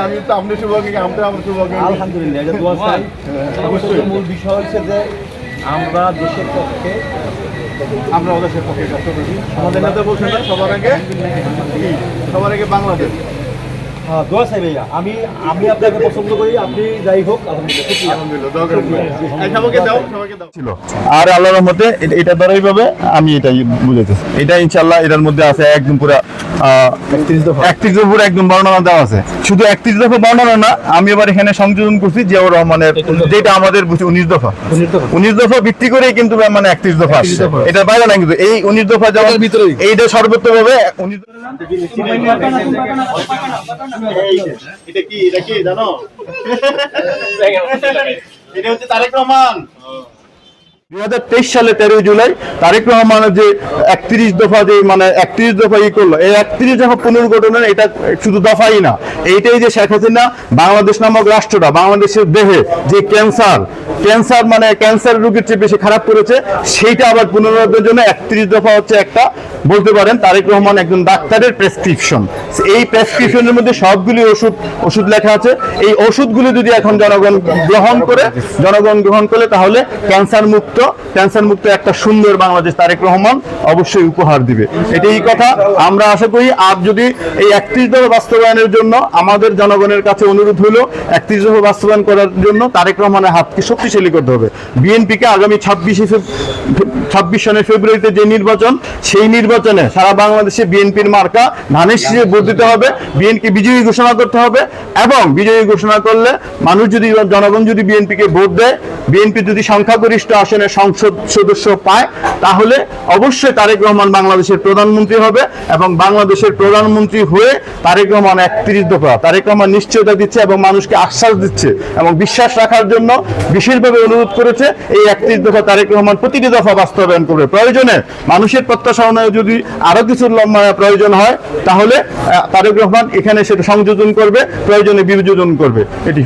আমি তো আপনি আমরা আমার শুভাকাঙ্ক্ষী আলহামদুলিল্লাহ এটা দোয়া চাই। অবশ্যই। মূল বিষয় হচ্ছে যে আমরা দেশের পক্ষে আমরা ওদের পক্ষে কাজ করি আমাদের নেতা বলছেন সবার আগে সবার আগে বাংলাদেশ। দোয়া চাই ভাইয়া আমি আমি আপনাকে পছন্দ করি আপনি যাই হোক আলহামদুলিল্লাহ শুকরিয়া। আলহামদুলিল্লাহ দোয়া করেন ভাই। এই সবাইকে দাও সবাইকে দাও ছিল আর আল্লাহর রহমতে এটা দ্বারাই পাবে আমি এটাই বুঝাইতেছি এটা ইনশাল্লাহ এটার মধ্যে আছে একদম পুরো একত্রিশ দফা একদম বর্ণনা দেওয়া আছে শুধু একত্রিশ দফা বর্ণনা না আমি এবার এখানে সংযোজন করছি জিয়াউর রহমানের যেটা আমাদের বুঝি উনিশ দফা উনিশ দফা ভিত্তি করে কিন্তু মানে একত্রিশ দফা আসছে এটা বাইরে না কিন্তু এই উনিশ দফা যাওয়ার ভিতরে এইটা সর্বোচ্চভাবে উনিশ এটা কি এটা কি, জানো? এটা হচ্ছে তারেক রহমান। দুই হাজার তেইশ সালে তেরোই জুলাই তারেক রহমানের যে একত্রিশ দফা যে মানে একত্রিশ দফা ই করল, এই একত্রিশ দফা পুনর্গঠনের এটা শুধু দফাই না, এইটাই যে শেখ হাসিনা বাংলাদেশ নামক রাষ্ট্রটা, বাংলাদেশের দেহে যে ক্যান্সার ক্যান্সার মানে ক্যান্সার রোগীর চেয়ে বেশি খারাপ করেছে, সেইটা আবার পুনরুদ্ধারের জন্য একত্রিশ দফা হচ্ছে একটা বলতে পারেন তারেক রহমান একজন ডাক্তারের প্রেসক্রিপশন। এই প্রেসক্রিপশনের মধ্যে সবগুলি ওষুধ ওষুধ লেখা আছে। এই ওষুধগুলি যদি এখন জনগণ গ্রহণ করে, জনগণ গ্রহণ করলে তাহলে ক্যান্সার মুক্ত ক্যান্সার মুক্ত একটা সুন্দর বাংলাদেশ তারেক রহমান অবশ্যই উপহার দিবে। এটাই কথা। আমরা আশা করি আর যদি এই একত্রিশ দফা বাস্তবায়নের জন্য আমাদের জনগণের কাছে অনুরোধ হলো, একত্রিশ দফা বাস্তবায়ন করার জন্য তারেক রহমানের হাতকে শক্তিশালী করতে হবে। বিএনপিকে আগামী ছাব্বিশে ছাব্বিশ সনের ফেব্রুয়ারিতে যে নির্বাচন, সেই নির্বাচনে সারা বাংলাদেশে বিএনপির মার্কা ধানের শীষে ভোট দিতে হবে, বিএনপি বিজয়ী ঘোষণা করতে হবে এবং বিজয়ী ঘোষণা করলে মানুষ যদি জনগণ যদি বিএনপিকে ভোট দেয়, বিএনপি যদি সংখ্যাগরিষ্ঠ আসনে সংসদ সদস্য পায়, তাহলে অবশ্যই তারেক রহমান বাংলাদেশের প্রধানমন্ত্রী হবে এবং বাংলাদেশের প্রধানমন্ত্রী হয়ে তারেক রহমান একত্রিশ দফা, তারেক রহমান নিশ্চয়তা দিচ্ছে এবং মানুষকে আশ্বাস দিচ্ছে এবং বিশ্বাস রাখার জন্য বিশেষভাবে অনুরোধ করেছে, এই একত্রিশ দফা তারেক রহমান প্রতিটি দফা বাস্তবায়ন করবে। প্রয়োজনে মানুষের প্রত্যাশা অনুযায়ী যদি আরও কিছু লম্বা- প্রয়োজন হয়, তাহলে তারেক রহমান এখানে সেটা সংযোজন করবে, প্রয়োজনে বিযোজন করবে। এটি